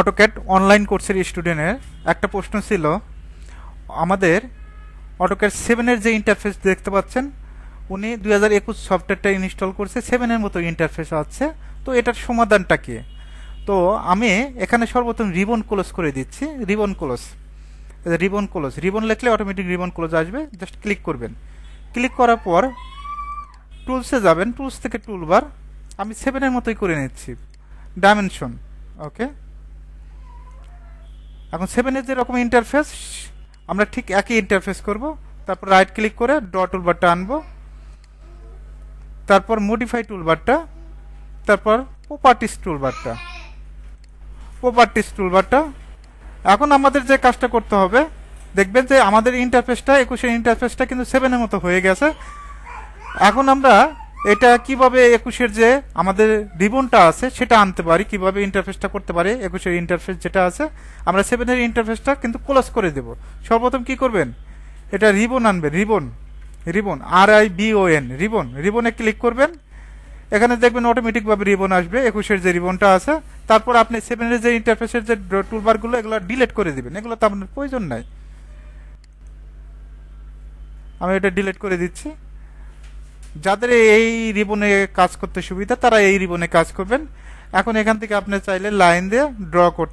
AutoCAD online কোর্সের স্টুডেন্টের একটা প্রশ্ন ছিল, আমাদের অটোক্যাড সেভেনের যে ইন্টারফেস দেখতে পাচ্ছেন, উনি দুই হাজার একুশ সফটওয়্যারটা ইনস্টল করছে সেভেনের মতো ইন্টারফেস আছে, তো এটার সমাধানটা কি? তো আমি এখানে সর্বপ্রথম রিবন ক্লোজ করে দিচ্ছি ribbon close ribbon close ribbon লিখলে অটোমেটিক রিবন ক্লোজ আসবে জাস্ট ক্লিক করবেন। ক্লিক করার পর টুলসে যাবেন টুলস থেকে টুলবার আমি সেভেনের মতোই করে নিচ্ছি। ডাইমেনশন ওকে এখন সেভেনের যেরকম ইন্টারফেস আমরা ঠিক একই ইন্টারফেস করব। তারপর রাইট ক্লিক করে ডট টুলবারটা আনব। তারপর মডিফাই টুলবারটা তারপর প্রপার্টিস টুলবারটা প্রপার্টিস টুলবারটা এখন আমাদের যে কাজটা করতে হবে, দেখবেন যে আমাদের ইন্টারফেসটা একুশের ইন্টারফেসটা কিন্তু সেভেনের মতো হয়ে গেছে। এখন আমরা এটা কীভাবে একুশের যে আমাদের রিবনটা আছে, সেটা আনতে পারি, কীভাবে ইন্টারফেসটা করতে পারি, একুশের ইন্টারফেস যেটা আছে, আমরা সেভেনের ইন্টারফেসটা কিন্তু ক্লোজ করে দেব। সর্বপ্রথম কি করবেন? এটা রিবন আনবেন, ribbon ribbon R I B O N ribbon, রিবনে click করবেন। এখানে দেখবেন অটোমেটিকভাবে রিবন আসবে, একুশের যে রিবনটা আছে। তারপর আপনি সেভেনের যে ইন্টারফেসের যে টুলবারগুলো এগুলো ডিলিট করে দেবেন। এগুলো তো আপনার প্রয়োজন নাই। আমি এটা ডিলিট করে দিচ্ছি। যাদের এই রিবনে কাজ করতে সুবিধা, তারা এই রিবনে কাজ করবেন। এখন এখান থেকে আপনি চাইলে লাইন দিয়ে ড্র করতে